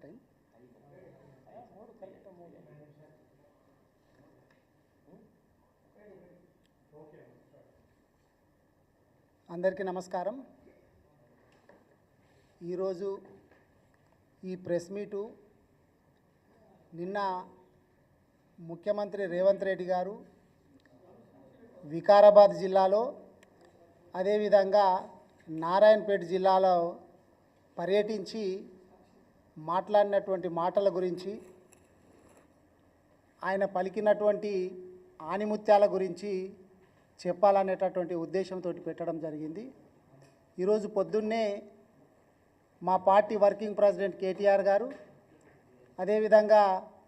Time అందరికీ నమస్కారం. ఈరోజు ఈ ప్రెస్ మీటు నిన్న ముఖ్యమంత్రి రేవంత్ రెడ్డి గారు వికారాబాద్ జిల్లాలో అదేవిధంగా నారాయణపేట జిల్లాలో పర్యటించి మాట్లాడినటువంటి మాటల గురించి ఆయన పలికినటువంటి ఆనిముత్యాల గురించి చెప్పాలనేటటువంటి ఉద్దేశంతో పెట్టడం జరిగింది. ఈరోజు పొద్దున్నే మా పార్టీ వర్కింగ్ ప్రెసిడెంట్ కేటీఆర్ గారు అదేవిధంగా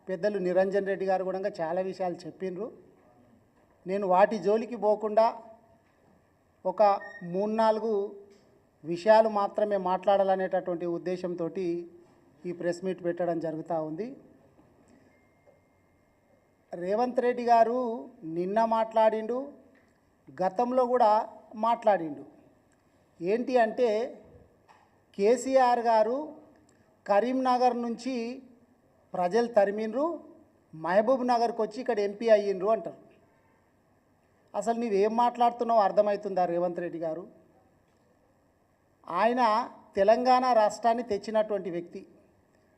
పెద్దలు నిరంజన్ రెడ్డి గారు కూడా చాలా విషయాలు చెప్పిండ్రు నేను వాటి జోలికి పోకుండా ఒక మూడు నాలుగు విషయాలు మాత్రమే మాట్లాడాలనేటటువంటి ఉద్దేశంతో ఈ ప్రెస్ మీట్ పెట్టడం జరుగుతూ ఉంది. రేవంత్ రెడ్డి గారు నిన్న మాట్లాడిండు గతంలో కూడా మాట్లాడిండు. ఏంటి అంటే కేసీఆర్ గారు కరీంనగర్ నుంచి ప్రజలు తరిమిండ్రు మహబూబ్ నగర్కి వచ్చి ఇక్కడ ఎంపీ అయ్యిండ్రు అంటారు. అసలు నీవేం మాట్లాడుతున్నావు అర్థమవుతుందా రేవంత్ రెడ్డి గారు? ఆయన తెలంగాణ రాష్ట్రాన్ని తెచ్చినటువంటి వ్యక్తి.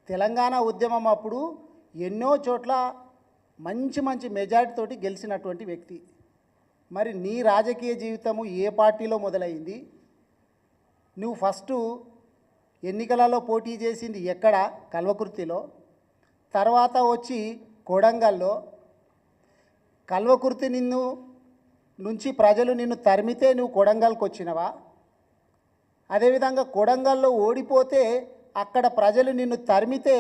తెలంగాణ ఉద్యమం అప్పుడు ఎన్నో చోట్ల మంచి మంచి మెజారిటీతోటి గెలిచినటువంటి వ్యక్తి. మరి నీ రాజకీయ జీవితము ఏ పార్టీలో మొదలైంది? నువ్వు ఫస్ట్ ఎన్నికలలో పోటీ చేసింది ఎక్కడ? కల్వకుర్తిలో. తర్వాత వచ్చి కొడంగల్లో. కల్వకుర్తి నిన్ను నుంచి ప్రజలు నిన్ను తరిమితే నువ్వు కొడంగల్కి వచ్చినవా అదేవిధంగా కొడంగల్లో ఓడిపోతే అక్కడ ప్రజలు నిన్ను తరిమితే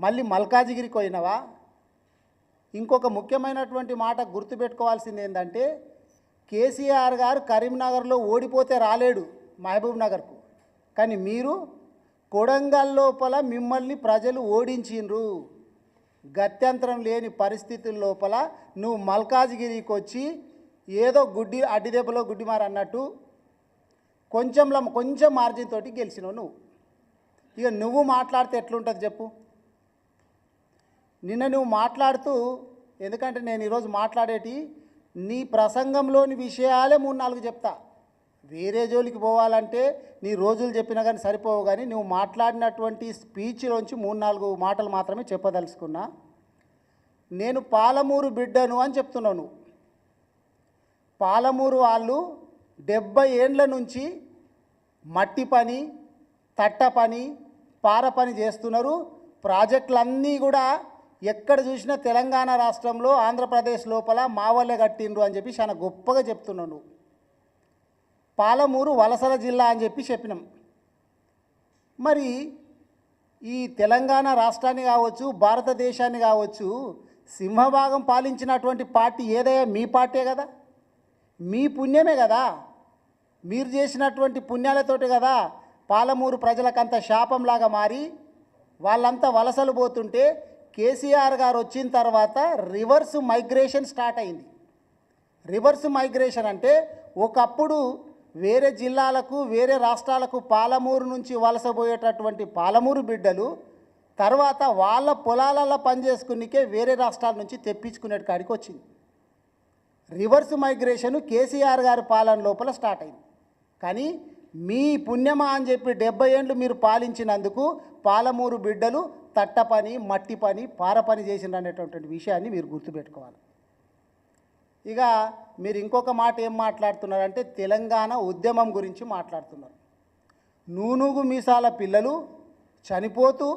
మళ్ళీ మల్కాజిగిరికి పోయినవా? ఇంకొక ముఖ్యమైనటువంటి మాట గుర్తుపెట్టుకోవాల్సింది ఏంటంటే కేసీఆర్ గారు కరీంనగర్లో ఓడిపోతే రాలేడు మహబూబ్ నగర్కు. కానీ మీరు కొడంగల్ లోపల మిమ్మల్ని ప్రజలు ఓడించిండ్రు. గత్యంతరం లేని పరిస్థితుల లోపల నువ్వు మల్కాజ్గిరికి వచ్చి ఏదో గుడ్డి అడ్డి దెబ్బలో గుడ్డిమారు అన్నట్టు కొంచెంలో కొంచెం మార్జిన్ తోటి గెలిచినావు నువ్వు. ఇక నువ్వు మాట్లాడితే ఎట్లుంటుంది చెప్పు. నిన్న నువ్వు మాట్లాడుతూ ఎందుకంటే నేను ఈరోజు మాట్లాడేటి నీ ప్రసంగంలోని విషయాలే మూడు నాలుగు చెప్తా. వేరే జోలికి పోవాలంటే నీ రోజులు చెప్పినా కానీ సరిపోవు కానీ నువ్వు మాట్లాడినటువంటి స్పీచ్లోంచి మూడు నాలుగు మాటలు మాత్రమే చెప్పదలుచుకున్నా. నేను పాలమూరు బిడ్డను అని చెప్తున్నావు నువ్వు పాలమూరు వాళ్ళు డెబ్బై ఏండ్ల నుంచి మట్టి పని తట్ట పని పార పని చేస్తున్నారు. ప్రాజెక్టులన్నీ కూడా ఎక్కడ చూసినా తెలంగాణ రాష్ట్రంలో ఆంధ్రప్రదేశ్ లోపల మావల్లె కట్టిండ్రు అని చెప్పి చాలా గొప్పగా చెప్తున్నాడు పాలమూరు వలసల జిల్లా అని చెప్పి చెప్పినాం. మరి ఈ తెలంగాణ రాష్ట్రాన్ని కావచ్చు భారతదేశాన్ని కావచ్చు సింహభాగం పాలించినటువంటి పార్టీ ఏదైనా మీ పార్టీ కదా. మీ పుణ్యమే కదా. మీరు చేసినటువంటి పుణ్యాలతోటి కదా పాలమూరు ప్రజలకంత శాపంలాగా మారి వాళ్ళంతా వలసలు పోతుంటే కేసీఆర్ గారు వచ్చిన తర్వాత రివర్స్ మైగ్రేషన్ స్టార్ట్ అయింది. రివర్స్ మైగ్రేషన్ అంటే ఒకప్పుడు వేరే జిల్లాలకు వేరే రాష్ట్రాలకు పాలమూరు నుంచి వలసపోయేటటువంటి పాలమూరు బిడ్డలు తర్వాత వాళ్ళ పొలాలలో పనిచేసుకునికే వేరే రాష్ట్రాల నుంచి తెప్పించుకునే కాడికి వచ్చింది. రివర్స్ మైగ్రేషన్ కేసీఆర్ గారి పాలన లోపల స్టార్ట్ అయింది. కానీ మీ పుణ్యమా అని చెప్పి డెబ్బై ఏండ్లు మీరు పాలించినందుకు పాలమూరు బిడ్డలు తట్ట పని మట్టి పని పార పని చేసిండ్రు అనేటటువంటి విషయాన్ని మీరు గుర్తుపెట్టుకోవాలి. ఇక మీరు ఇంకొక మాట ఏం మాట్లాడుతున్నారంటే తెలంగాణ ఉద్యమం గురించి మాట్లాడుతున్నారు. నూనుగు మీసాల పిల్లలు చనిపోతూ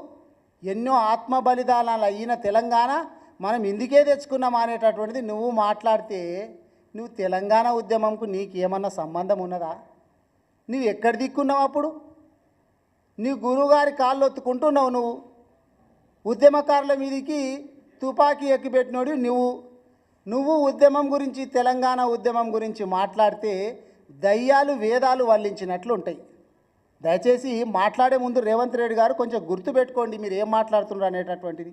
ఎన్నో ఆత్మ బలిదానాలు అయిన తెలంగాణ మనం ఇందుకే తెచ్చుకున్నాం అనేటటువంటిది నువ్వు మాట్లాడితే నువ్వు తెలంగాణ ఉద్యమంకు నీకేమన్నా సంబంధం ఉన్నదా? నువ్వు ఎక్కడ దిక్కున్నావు అప్పుడు? నీ గురువుగారి కాళ్ళు ఒత్తుకుంటున్నావు నువ్వు. ఉద్యమకారుల మీదికి తుపాకీ ఎక్కిపెట్టినోడు నువ్వు నువ్వు ఉద్యమం గురించి తెలంగాణ ఉద్యమం గురించి మాట్లాడితే దయ్యాలు వేదాలు వల్లించినట్లు ఉంటాయి. దయచేసి మాట్లాడే ముందు రేవంత్ రెడ్డి గారు కొంచెం గుర్తుపెట్టుకోండి మీరు ఏం మాట్లాడుతున్నారు అనేటటువంటిది.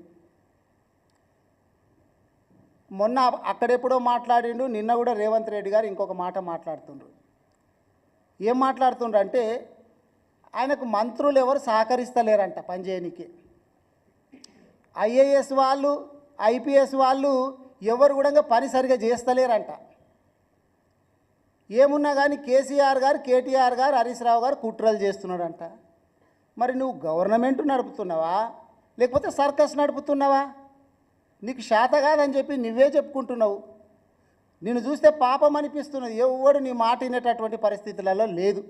మొన్న అక్కడెప్పుడో మాట్లాడిండు నిన్న కూడా రేవంత్ రెడ్డి గారు ఇంకొక మాట మాట్లాడుతుండ్రు. ఏం మాట్లాడుతుండ్రు అంటే ఆయనకు మంత్రులు ఎవరు సహకరిస్తలేరంట పనిచేయనికి. ఐఏఎస్ వాళ్ళు ఐపీఎస్ వాళ్ళు ఎవరు కూడా పని సరిగా చేస్తలేరంట. ఏమున్నా కానీ కేసీఆర్ గారు కేటీఆర్ గారు హరీష్ రావు గారు కుట్రలు చేస్తున్నాడంట మరి నువ్వు గవర్నమెంట్ నడుపుతున్నావా? లేకపోతే సర్కస్ నడుపుతున్నావా? నీకు శాత కాదని చెప్పి నువ్వే చెప్పుకుంటున్నావు. నిన్ను చూస్తే పాపం అనిపిస్తున్నది. ఎవడు నీ మాట వినేటటువంటి పరిస్థితులలో లేదు.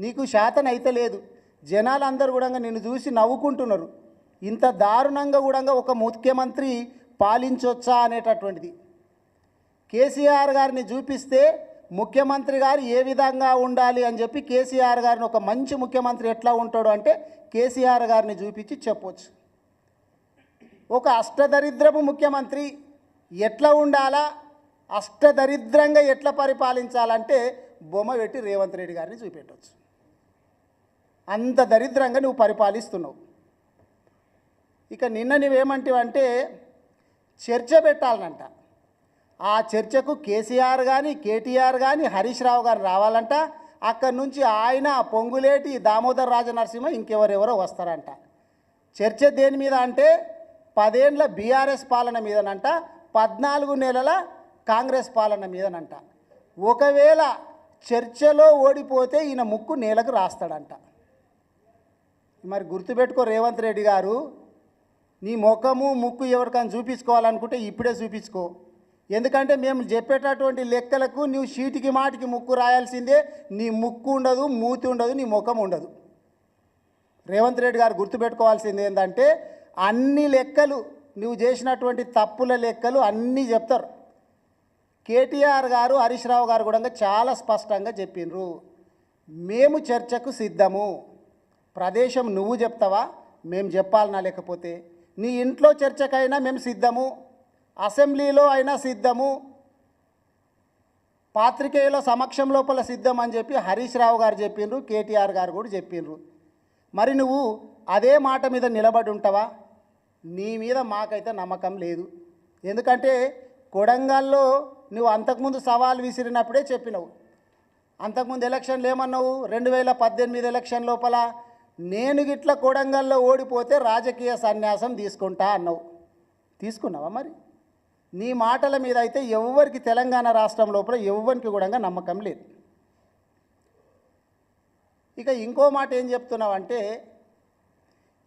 నీకు శాతం అయితే లేదు. జనాలందరూ కూడా నిన్ను చూసి నవ్వుకుంటున్నారు. ఇంత దారుణంగా కూడా ఒక ముఖ్యమంత్రి పాలించొచ్చా అనేటటువంటిది. కేసీఆర్ గారిని చూపిస్తే ముఖ్యమంత్రి గారు ఏ విధంగా ఉండాలి అని చెప్పి కేసీఆర్ గారిని ఒక మంచి ముఖ్యమంత్రి ఎట్లా ఉంటాడు అంటే కేసీఆర్ గారిని చూపించి చెప్పొచ్చు. ఒక అష్టదరిద్రపు ముఖ్యమంత్రి ఎట్లా ఉండాలా? అష్టదరిద్రంగా ఎట్లా పరిపాలించాలంటే బొమ్మ పెట్టి రేవంత్ రెడ్డి గారిని చూపెట్టవచ్చు అంత దరిద్రంగా నువ్వు పరిపాలిస్తున్నావు. ఇక నిన్న నువ్వేమంటివంటే చర్చ పెట్టాలనంట. ఆ చర్చకు కేసీఆర్ కానీ కేటీఆర్ కానీ హరీష్ రావు గారు రావాలంట. అక్కడి నుంచి ఆయన పొంగులేటి దామోదర్ రాజనరసింహ ఇంకెవరెవరో వస్తారంట. చర్చ దేని మీద అంటే పదేండ్ల బీఆర్ఎస్ పాలన మీదనంట. పద్నాలుగు నెలల కాంగ్రెస్ పాలన మీదనంట. ఒకవేళ చర్చలో ఓడిపోతే ఈయన ముక్కు నేలకు రాస్తాడంట. మరి గుర్తుపెట్టుకో రేవంత్ రెడ్డి గారు నీ ముఖము ముక్కు ఎవరికైనా చూపించుకోవాలనుకుంటే ఇప్పుడే చూపించుకో. ఎందుకంటే మేము చెప్పేటటువంటి లెక్కలకు నువ్వు చీటికి మాటికి ముక్కు రాయాల్సిందే. నీ ముక్కు ఉండదు మూతి ఉండదు నీ ముఖం ఉండదు. రేవంత్ రెడ్డి గారు గుర్తుపెట్టుకోవాల్సింది ఏంటంటే అన్ని లెక్కలు నువ్వు చేసినటువంటి తప్పుల లెక్కలు అన్నీ చెప్తారు. కేటీఆర్ గారు హరీష్ రావు గారు కూడా చాలా స్పష్టంగా చెప్పిండ్రు. మేము చర్చకు సిద్ధము. ప్రదేశం నువ్వు చెప్తావా? మేము చెప్పాలనా లేకపోతే. నీ ఇంట్లో చర్చకైనా మేము సిద్ధము. అసెంబ్లీలో అయినా సిద్ధము. పాత్రికేయుల సమక్షం లోపల సిద్ధం అని చెప్పి హరీష్ రావు గారు చెప్పిండ్రు కేటీఆర్ గారు కూడా చెప్పిండ్రు. మరి నువ్వు అదే మాట మీద నిలబడి ఉంటావా? నీ మీద మాకైతే నమ్మకం లేదు. ఎందుకంటే కొడంగల్లో నువ్వు అంతకుముందు సవాల్ విసిరినప్పుడే చెప్పినావు. అంతకుముందు ఎలక్షన్లు ఏమన్నావు? రెండు వేల పద్దెనిమిది ఎలక్షన్ లోపల నేను గిట్ల కొడంగల్లో ఓడిపోతే రాజకీయ సన్యాసం తీసుకుంటా అన్నావు. తీసుకున్నావా మరి? నీ మాటల మీద అయితే ఎవ్వరికి తెలంగాణ రాష్ట్రం లోపల ఎవ్వరికి కూడా నమ్మకం లేదు. ఇక ఇంకో మాట ఏం చెప్తున్నావంటే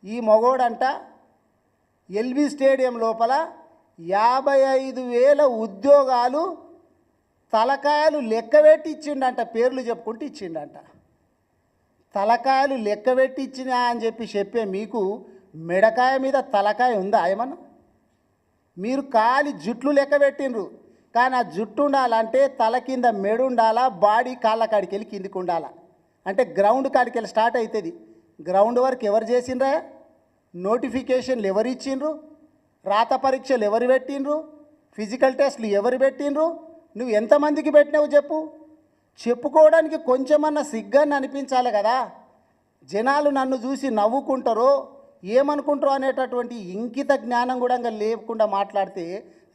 ఈ మగోడంట ఎల్బీ స్టేడియం లోపల యాభై ఐదు వేల ఉద్యోగాలు తలకాయలు లెక్కబెట్టి ఇచ్చిండంట పేర్లు చెప్పుకుంటూ ఇచ్చిండంట. తలకాయలు లెక్కబెట్టి ఇచ్చినా అని చెప్పి చెప్పే మీకు మెడకాయ మీద తలకాయ ఉందా ఏమన్నా? మీరు కాలి జుట్లు లెక్క పెట్టినరు కానీ ఆ జుట్టు ఉండాలంటే తల కింద మెడు ఉండాలా బాడీ కాళ్ళ కాడికి వెళ్ళి కిందికి ఉండాలా? అంటే గ్రౌండ్ కాడికి వెళ్ళి స్టార్ట్ అవుతుంది గ్రౌండ్ వరకు ఎవరు చేసిండ్రా? నోటిఫికేషన్లు ఎవరు ఇచ్చిండ్రు? రాత పరీక్షలు ఎవరు పెట్టిండ్రు? ఫిజికల్ టెస్ట్లు ఎవరు పెట్టిండ్రు? నువ్వు ఎంతమందికి పెట్టినావు చెప్పు. చెప్పుకోవడానికి కొంచెమన్నా సిగ్గని అనిపించాలి కదా. జనాలు నన్ను చూసి నవ్వుకుంటారో ఏమనుకుంటారో అనేటటువంటి ఇంకిత జ్ఞానం కూడా లేకుండా మాట్లాడితే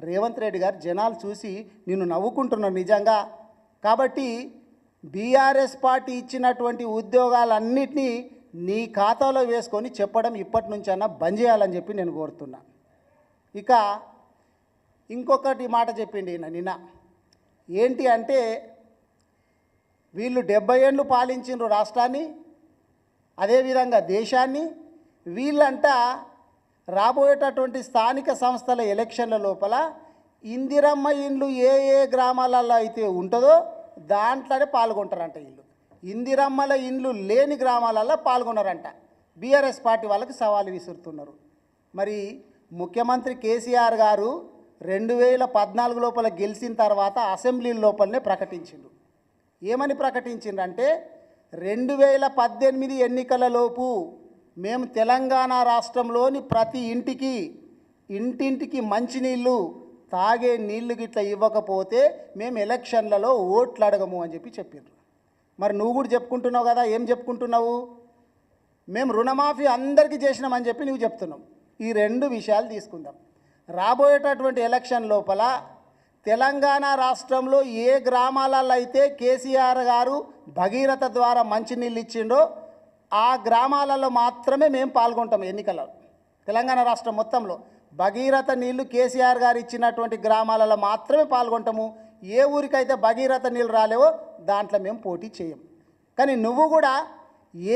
రేవంత్ రెడ్డి గారు జనాలు చూసి నిన్ను నవ్వుకుంటున్నారు నిజంగా. కాబట్టి బీఆర్ఎస్ పార్టీ ఇచ్చినటువంటి ఉద్యోగాలన్నిటినీ నీ ఖాతాలో వేసుకొని చెప్పడం ఇప్పటి నుంచైనా బంద్ చేయాలని చెప్పి నేను కోరుతున్నా. ఇక ఇంకొకటి మాట చెప్పిండి ఈయన నిన్న. ఏంటి అంటే వీళ్ళు డెబ్బై ఏళ్ళు పాలించిండ్రు రాష్ట్రాన్ని అదేవిధంగా దేశాన్ని వీళ్ళంట రాబోయేటటువంటి స్థానిక సంస్థల ఎలక్షన్ల లోపల ఇందిరమ్మ ఇండ్లు ఏ ఏ గ్రామాలలో అయితే ఉంటుందో దాంట్లోనే పాల్గొంటారంట వీళ్ళు. ఇందిరమ్మల ఇండ్లు లేని గ్రామాలలో పాల్గొన్నారంట బీఆర్ఎస్ పార్టీ వాళ్ళకి సవాలు విసురుతున్నారు. మరి ముఖ్యమంత్రి కేసీఆర్ గారు రెండు వేల పద్నాలుగు లోపల గెలిచిన తర్వాత అసెంబ్లీ లోపలనే ప్రకటించిండు. ఏమని ప్రకటించిండంటే రెండు వేల పద్దెనిమిది ఎన్నికలలోపు మేము తెలంగాణ రాష్ట్రంలోని ప్రతి ఇంటికి ఇంటింటికి మంచినీళ్ళు తాగే నీళ్ళు గిట్లా ఇవ్వకపోతే మేము ఎలక్షన్లలో ఓట్లు అడగము అని చెప్పి చెప్పిండ్రు. మరి నువ్వు కూడా చెప్పుకుంటున్నావు కదా ఏం చెప్పుకుంటున్నావు? మేము రుణమాఫీ అందరికీ చేసినామని చెప్పి నువ్వు చెప్తున్నావు. ఈ రెండు విషయాలు తీసుకుందాం. రాబోయేటటువంటి ఎలక్షన్ లోపల తెలంగాణ రాష్ట్రంలో ఏ గ్రామాలలో అయితే కేసీఆర్ గారు భగీరథ ద్వారా మంచినీళ్ళు ఇచ్చిండో ఆ గ్రామాలలో మాత్రమే మేము పాల్గొంటాం ఎన్నికల్లో. తెలంగాణ రాష్ట్రం మొత్తంలో భగీరథ నీళ్ళు కేసీఆర్ గారు ఇచ్చినటువంటి గ్రామాలలో మాత్రమే పాల్గొంటాము. ఏ ఊరికైతే భగీరథ నీళ్ళు రాలేవో దాంట్లో మేము పోటీ చేయం. కానీ నువ్వు కూడా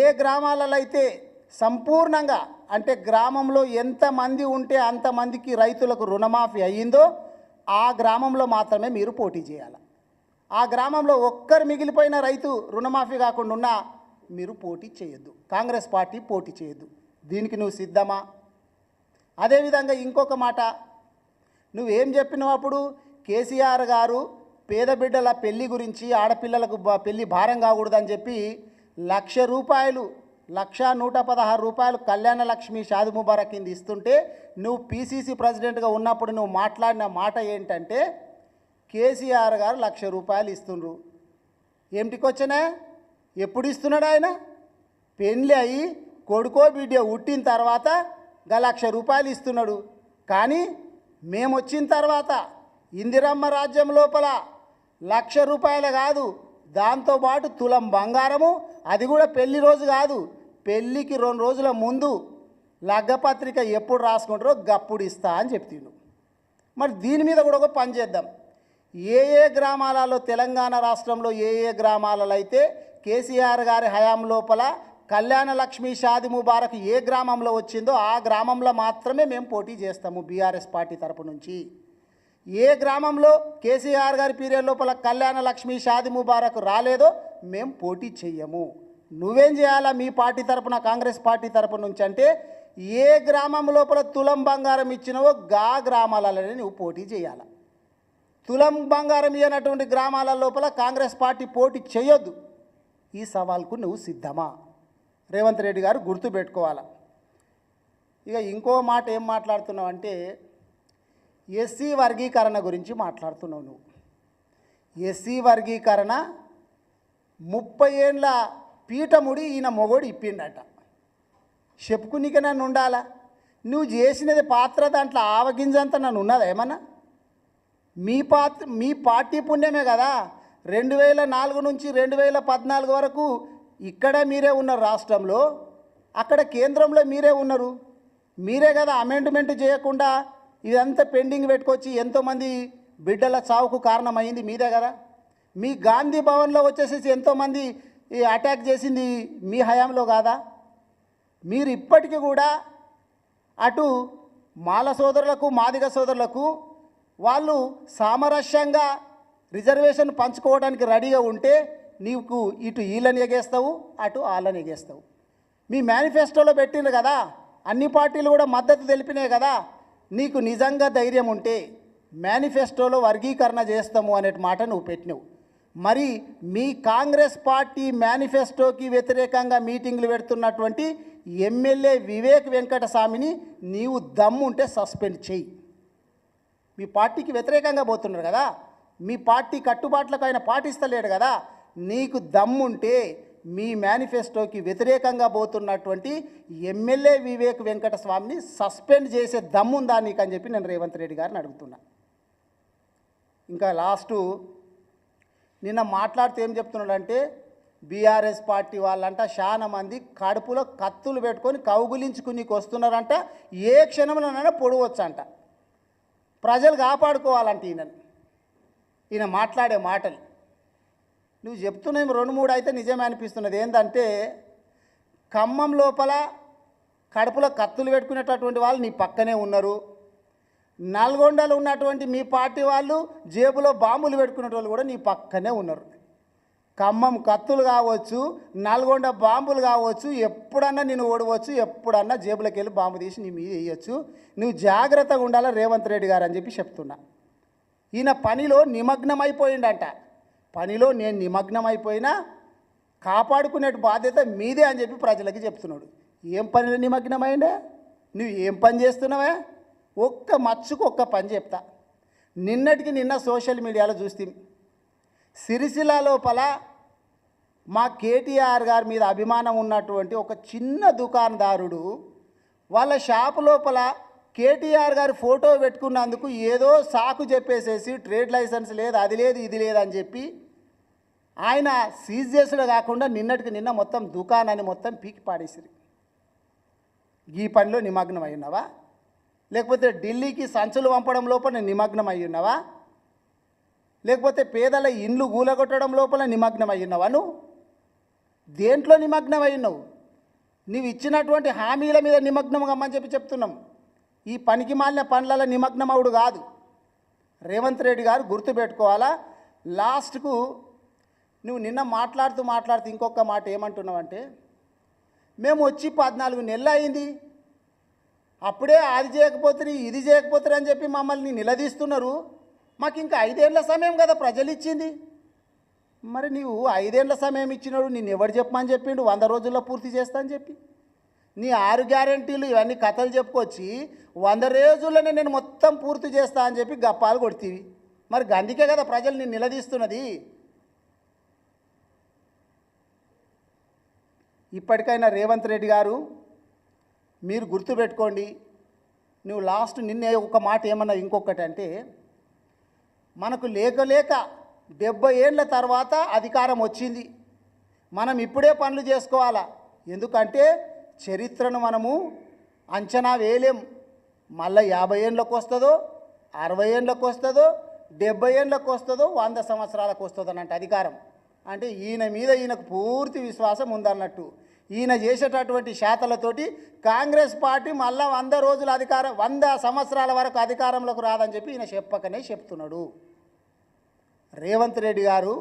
ఏ గ్రామాలలో అయితే సంపూర్ణంగా అంటే గ్రామంలో ఎంతమంది ఉంటే అంతమందికి రైతులకు రుణమాఫీ అయ్యిందో ఆ గ్రామంలో మాత్రమే మీరు పోటీ చేయాలి. ఆ గ్రామంలో ఒక్కరు మిగిలిపోయిన రైతు రుణమాఫీ కాకుండా ఉన్నా మీరు పోటీ చేయొద్దు. కాంగ్రెస్ పార్టీ పోటీ చేయొద్దు. దీనికి నువ్వు సిద్ధమా? అదేవిధంగా ఇంకొక మాట నువ్వేం చెప్పినావు అప్పుడు? కేసీఆర్ గారు పేద బిడ్డల పెళ్ళి గురించి ఆడపిల్లలకు పెళ్ళి భారం కాకూడదని చెప్పి లక్ష రూపాయలు లక్ష నూట పదహారు రూపాయలు కళ్యాణ లక్ష్మి షాది ముబారక్ కింద ఇస్తుంటే నువ్వు పీసీసీ ప్రెసిడెంట్గా ఉన్నప్పుడు నువ్వు మాట్లాడిన మాట ఏంటంటే కేసీఆర్ గారు లక్ష రూపాయలు ఇస్తుండ్రు. ఏమిటికొచ్చినా ఎప్పుడు ఇస్తున్నాడు ఆయన? పెళ్ళి అయ్యి కొడుకో బిడ్డ పుట్టిన తర్వాత గా లక్ష రూపాయలు ఇస్తున్నాడు. కానీ మేము వచ్చిన తర్వాత ఇందిరమ్మ రాజ్యం లోపల లక్ష రూపాయలు కాదు దాంతోపాటు తులం బంగారము అది కూడా పెళ్ళి రోజు కాదు. పెళ్ళికి రెండు రోజుల ముందు లగ్గపత్రిక ఎప్పుడు రాసుకుంటారో గప్పుడు ఇస్తా అని చెప్తిండు. మరి దీని మీద కూడా ఒక పని చేద్దాం. ఏ ఏ గ్రామాలలో తెలంగాణ రాష్ట్రంలో ఏ ఏ గ్రామాలలో అయితే కేసీఆర్ గారి హయాం లోపల కళ్యాణ లక్ష్మి షాది ముబారక్ ఏ గ్రామంలో వచ్చిందో ఆ గ్రామంలో మాత్రమే మేము పోటీ చేస్తాము బీఆర్ఎస్ పార్టీ తరపు నుంచి. ఏ గ్రామంలో కేసీఆర్ గారి పీరియడ్ లోపల కళ్యాణ లక్ష్మి షాది ముబారక్ రాలేదో మేము పోటీ చెయ్యము. నువ్వేం చేయాలా? మీ పార్టీ తరపున కాంగ్రెస్ పార్టీ తరపు నుంచి అంటే ఏ గ్రామం లోపల తులం బంగారం ఇచ్చినవో గా గ్రామాలలోనే నువ్వు పోటీ చేయాలి? తులం బంగారం ఇవ్వనటువంటి గ్రామాల లోపల కాంగ్రెస్ పార్టీ పోటీ చేయొద్దు. ఈ సవాల్కు నువ్వు సిద్ధమా? రేవంత్ రెడ్డి గారు గుర్తుపెట్టుకోవాలి ఇక ఇంకో మాట ఏం మాట్లాడుతున్నావు అంటే ఎస్సీ వర్గీకరణ గురించి మాట్లాడుతున్నావు నువ్వు. ఎస్సీ వర్గీకరణ ముప్పై ఏండ్ల పీఠముడి ఈయన మొగోడు ఇప్పిండట. చెప్పుకునిక నన్ను ఉండాలా? నువ్వు చేసినది పాత్ర దాంట్లో ఆవగింజంత నన్ను ఉన్నదా ఏమన్నా? మీ పాత్ర మీ పార్టీ పుణ్యమే కదా. రెండు వేల నాలుగు నుంచి రెండు వేల పద్నాలుగు వరకు ఇక్కడ మీరే ఉన్నారు రాష్ట్రంలో. అక్కడ కేంద్రంలో మీరే ఉన్నారు. మీరే కదా అమెండ్మెంట్ చేయకుండా ఇదంతా పెండింగ్ పెట్టుకొచ్చి ఎంతోమంది బిడ్డల చావుకు కారణమైంది మీదే కదా. మీ గాంధీ భవన్లో వచ్చేసేసి ఎంతోమంది ఈ అటాక్ చేసింది మీ హయాంలో కాదా? మీరు ఇప్పటికీ కూడా అటు మాల సోదరులకు మాదిగ సోదరులకు వాళ్ళు సామరస్యంగా రిజర్వేషన్ పంచుకోవడానికి రెడీగా ఉంటే నీకు ఇటు వీళ్ళని ఎగేస్తావు అటు వాళ్ళని ఎగేస్తావు. మీ మేనిఫెస్టోలో పెట్టిండ్రు కదా అన్ని పార్టీలు కూడా మద్దతు తెలిపినాయి కదా నీకు నిజంగా ధైర్యం ఉంటే మేనిఫెస్టోలో వర్గీకరణ చేస్తాము అనే మాట నువ్వు పెట్టినావు. మరి మీ కాంగ్రెస్ పార్టీ మేనిఫెస్టోకి వ్యతిరేకంగా మీటింగ్లు పెడుతున్నటువంటి ఎమ్మెల్యే వివేక్ వెంకటస్వామిని నీవు దమ్ముంటే సస్పెండ్ చెయ్యి మీ పార్టీకి వ్యతిరేకంగా పోతున్నారు కదా. మీ పార్టీ కట్టుబాట్లకు ఆయన పాటిస్తలేడు కదా. నీకు దమ్ముంటే మీ మేనిఫెస్టోకి వ్యతిరేకంగా పోతున్నటువంటి ఎమ్మెల్యే వివేక్ వెంకటస్వామిని సస్పెండ్ చేసే దమ్ముందా నీకు అని చెప్పి నేను రేవంత్ రెడ్డి గారిని అడుగుతున్నా. ఇంకా లాస్టు నిన్న మాట్లాడితే ఏం చెప్తున్నాడంటే బీఆర్ఎస్ పార్టీ వాళ్ళంట చాలా మంది కడుపులో కత్తులు పెట్టుకొని కౌగులించుకునికి వస్తున్నారంట ఏ క్షణంలోనైనా పొడవచ్చంట. ప్రజలు కాపాడుకోవాలంట ఈయనని. ఈయన మాట్లాడే మాటలు. నువ్వు చెప్తున్నావు రెండు మూడు అయితే నిజమే అనిపిస్తున్నది. ఏంటంటే ఖమ్మం లోపల కడుపులో కత్తులు పెట్టుకునేటటువంటి వాళ్ళు నీ పక్కనే ఉన్నారు. నల్గొండలో ఉన్నటువంటి మీ పార్టీ వాళ్ళు జేబులో బాంబులు పెట్టుకునే వాళ్ళు కూడా నీ పక్కనే ఉన్నారు. ఖమ్మం కత్తులు కావచ్చు నల్గొండ బాంబులు కావచ్చు ఎప్పుడన్నా నేను ఓడవచ్చు ఎప్పుడన్నా జేబులోకి వెళ్ళి బాంబు తీసి నీ మీద వేయచ్చు. నువ్వు జాగ్రత్తగా ఉండాలా రేవంత్ రెడ్డి గారు అని చెప్పి చెప్తున్నా. ఈయన పనిలో నిమగ్నమైపోయిండంట. పనిలో నేను నిమగ్నమైపోయినా కాపాడుకునే బాధ్యత మీదే అని చెప్పి ప్రజలకి చెప్తున్నాడు. ఏం పనిలో నిమగ్నమైండే? నువ్వు ఏం పని చేస్తున్నావే? ఒక్క మచ్చుకు ఒక్క పని చెప్తా. నిన్నటికి నిన్న సోషల్ మీడియాలో చూస్తే. సిరిసిల లోపల మా కేటీఆర్ గారి మీద అభిమానం ఉన్నటువంటి ఒక చిన్న దుకాణదారుడు వాళ్ళ షాపు లోపల కేటీఆర్ గారి ఫోటో పెట్టుకున్నందుకు ఏదో సాకు చెప్పేసేసి ట్రేడ్ లైసెన్స్ లేదు అది లేదు ఇది లేదు అని చెప్పి ఆయన సీజ్ చేసుడు కాకుండా నిన్నటికి నిన్న మొత్తం దుకాణాన్ని మొత్తం పీకి పాడేసిరి ఈ పనిలో నిమగ్నం అయి ఉన్నావా? లేకపోతే ఢిల్లీకి సంచులు పంపడం లోపల నిమగ్నం అయి ఉన్నావా లేకపోతే పేదల ఇండ్లు గూలగొట్టడం లోపల నిమగ్నం అయి ఉన్నావా నువ్వు? దేంట్లో నిమగ్నం అయి ఉన్నావు నీవు ఇచ్చినటువంటి హామీల మీద నిమగ్నం కమ్మని చెప్పి చెప్తున్నాం. ఈ పనికి మాలిన పనుల నిమగ్నం అవుడు కాదు. రేవంత్ రెడ్డి గారు గుర్తుపెట్టుకోవాలా? లాస్ట్కు నువ్వు నిన్న మాట్లాడుతూ మాట్లాడుతూ ఇంకొక మాట ఏమంటున్నావంటే మేము వచ్చి పద్నాలుగు నెలలు అయింది. అప్పుడే అది చేయకపోతే ఇది చేయకపోతే అని చెప్పి మమ్మల్ని నిలదీస్తున్నారు. మాకు ఇంకా ఐదేళ్ళ సమయం కదా ప్రజలు ఇచ్చింది మరి నీవు ఐదేళ్ళ సమయం ఇచ్చినాడు నేను ఎవరు చెప్పమని చెప్పిండు? వంద రోజుల్లో పూర్తి చేస్తా అని చెప్పి. నీ ఆరు గ్యారంటీలు ఇవన్నీ కథలు చెప్పుకొచ్చి వంద రోజుల్లోనే నేను మొత్తం పూర్తి చేస్తా అని చెప్పి గప్పాలు కొడుతీవి. మరి గందుకే కదా ప్రజలు నేను నిలదీస్తున్నది. ఇప్పటికైనా రేవంత్ రెడ్డి గారు మీరు గుర్తుపెట్టుకోండి నువ్వు లాస్ట్ నిన్నే ఒక మాట ఏమన్నా ఇంకొకటి అంటే మనకు లేక లేక డెబ్బై ఏళ్ళ తర్వాత అధికారం వచ్చింది. మనం ఇప్పుడే పనులు చేసుకోవాలా? ఎందుకంటే చరిత్రను మనము అంచనా వేయలేం. మళ్ళీ యాభై ఏండ్లకు వస్తుందో అరవై ఏండ్లకు వస్తుందో డెబ్బై ఏళ్ళకి వస్తుందో వంద సంవత్సరాలకు వస్తుందో అన్నట్టు అధికారం. అంటే ఈయన మీద ఈయనకు పూర్తి విశ్వాసం ఉందన్నట్టు. ఈయన చేసేటటువంటి శాతలతోటి కాంగ్రెస్ పార్టీ మళ్ళా వంద రోజుల అధికారం వంద సంవత్సరాల వరకు అధికారంలోకి రాదని చెప్పి ఈయన చెప్పకనే చెప్తున్నాడు. రేవంత్ రెడ్డి గారు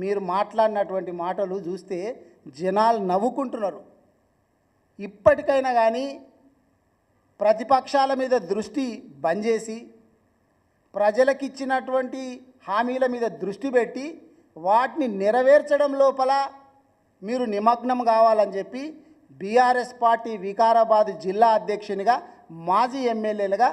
మీరు మాట్లాడినటువంటి మాటలు చూస్తే జనాలు నవ్వుకుంటున్నారు. ఇప్పటికైనా కానీ ప్రతిపక్షాల మీద దృష్టి బంద్ చేసి ప్రజలకిచ్చినటువంటి హామీల మీద దృష్టి పెట్టి వాటిని నెరవేర్చడం లోపల మీరు నిమగ్నం కావాలని చెప్పి బీఆర్ఎస్ పార్టీ వికారాబాద్ జిల్లా అధ్యక్షునిగా మాజీ ఎమ్మెల్యేలుగా